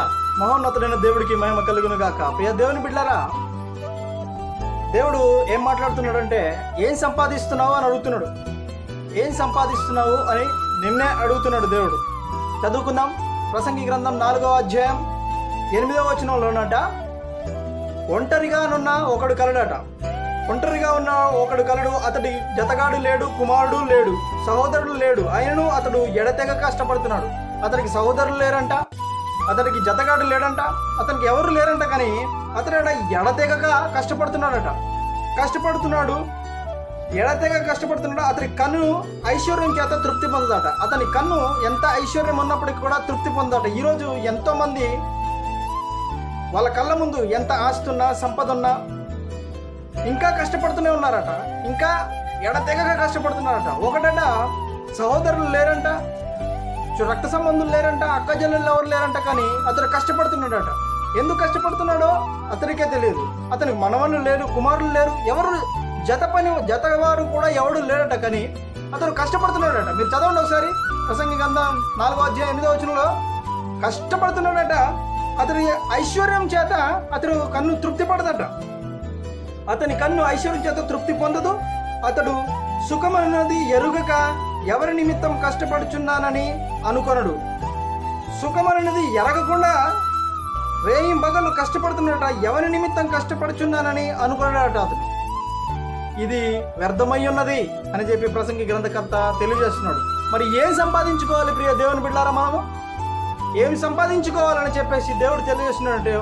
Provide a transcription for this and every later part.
మహోన్నతుడైన దేవుడికి మహిమ కలుగును గాక. ప్రియ దేవుని బిడ్డారా దేవుడు ఏం మాట్లాడుతున్నాడంటే ఏం సంపాదిస్తున్నావు? అని అడుగుతున్నాడు. ఏం సంపాదిస్తున్నావు? అని నిన్నే అడుగుతున్నాడు దేవుడు. చదువుకుందాం. ప్రసంగి గ్రంథం నాలుగవ అధ్యాయం ఎనిమిదవ వచనంలోనట ఒంటరిగానున్న ఒకడు కలడట. ఒంటరిగా ఉన్న ఒకడు కలడు. అతడి జతగాడు లేడు కుమారుడు లేడు సహోదరుడు లేడు. అయినను అతడు ఎడతెగ కష్టపడుతున్నాడు. అతనికి సహోదరులు లేరంట. అతనికి జతగాడు లేడంట అతనికి ఎవరు లేరంట కానీ అతడు ఎడతెగక కష్టపడుతున్నాడట. కష్టపడుతున్నాడు ఎడతెగ కష్టపడుతున్నాడు అతని కన్ను ఐశ్వర్యం చేత తృప్తి పొందదట అతని కన్ను ఎంత ఐశ్వర్యం ఉన్నప్పటికీ కూడా తృప్తి పొందదట ఈరోజు ఎంతోమంది వాళ్ళ కళ్ళ ముందు ఎంత ఆస్తున్నా సంపద ఉన్నా ఇంకా కష్టపడుతూనే ఉన్నారట. ఇంకా ఎడతెగక కష్టపడుతున్నారట. ఒకటట సహోదరులు లేరంట రక్త సంబంధం లేరంట అక్కజల్లు ఎవరు లేరంట కానీ అతడు కష్టపడుతున్నాడట. ఎందుకు కష్టపడుతున్నాడో అతనికే తెలియదు. అతనికి మనవళ్ళు లేరు కుమారులు లేరు ఎవరు జత పని జత వారు కూడా ఎవడు లేరట కానీ అతడు కష్టపడుతున్నాడట. మీరు చదవండి ఒకసారి. ప్రసంగి గంధం నాలుగో అధ్యాయం ఎనిమిదో వచనంలో కష్టపడుతున్నాడట అతని ఐశ్వర్యం చేత అతడు కన్ను తృప్తి పడదట. అతని కన్ను ఐశ్వర్యం చేత తృప్తి పొందదు. అతడు సుఖమన్నది ఎరుగక ఎవరి నిమిత్తం కష్టపడుచున్నానని అనుకొనడు. సుఖమన్నది ఎరగకుండా రేయి బగలు కష్టపడుతున్నట ఎవరి నిమిత్తం కష్టపడుచున్నానని అనుకున్నాడట అతడు. ఇది వ్యర్థమై ఉన్నది అని చెప్పి ప్రసంగి గ్రంథకర్త తెలియజేస్తున్నాడు. మరి ఏం సంపాదించుకోవాలి ప్రియ దేవుని బిడ్డారా మనము? ఏమి సంపాదించుకోవాలని చెప్పేసి దేవుడు తెలియజేస్తున్నాడంటే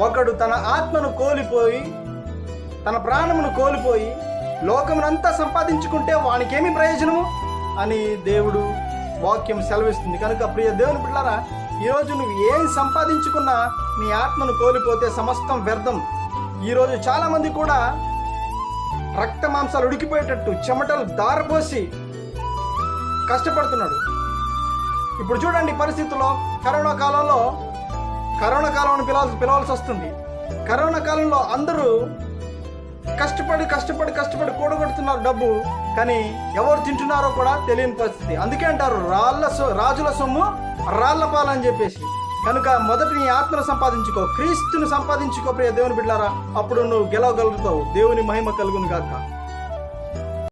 ఒకడు తన ఆత్మను కోల్పోయి తన ప్రాణమును కోల్పోయి లోకమునంతా సంపాదించుకుంటే వానికేమి ప్రయోజనము? అని దేవుడు వాక్యం సెలవిస్తుంది. కనుక ప్రియ దేవుని బిడ్డారా ఈరోజు నువ్వు ఏం సంపాదించుకున్నా నీ ఆత్మను కోల్పోతే సమస్తం వ్యర్థం. ఈరోజు చాలామంది కూడా రక్త మాంసాలు ఉడికిపోయేటట్టు చెమటలు దారపోసి కష్టపడుతున్నాడు. ఇప్పుడు చూడండి పరిస్థితుల్లో కరోనా కాలంలో కరోనా కాలం పిలవాల్సి పిలవాల్సి వస్తుంది. కరోనా కాలంలో అందరూ కష్టపడి కష్టపడి కష్టపడి కూడగొడుతున్నారు డబ్బు కానీ ఎవరు తింటున్నారో కూడా తెలియని పరిస్థితి. అందుకే అంటారు రాళ్ళ సొ రాజుల సొమ్ము రాళ్ళ పాలని చెప్పేసి. కనుక మొదట నీ ఆత్మను సంపాదించుకో క్రీస్తుని సంపాదించుకో ప్రియ దేవుని బిడ్డారా అప్పుడు నువ్వు గెలవగలుగుతావు. దేవుని మహిమ కలుగును గాక.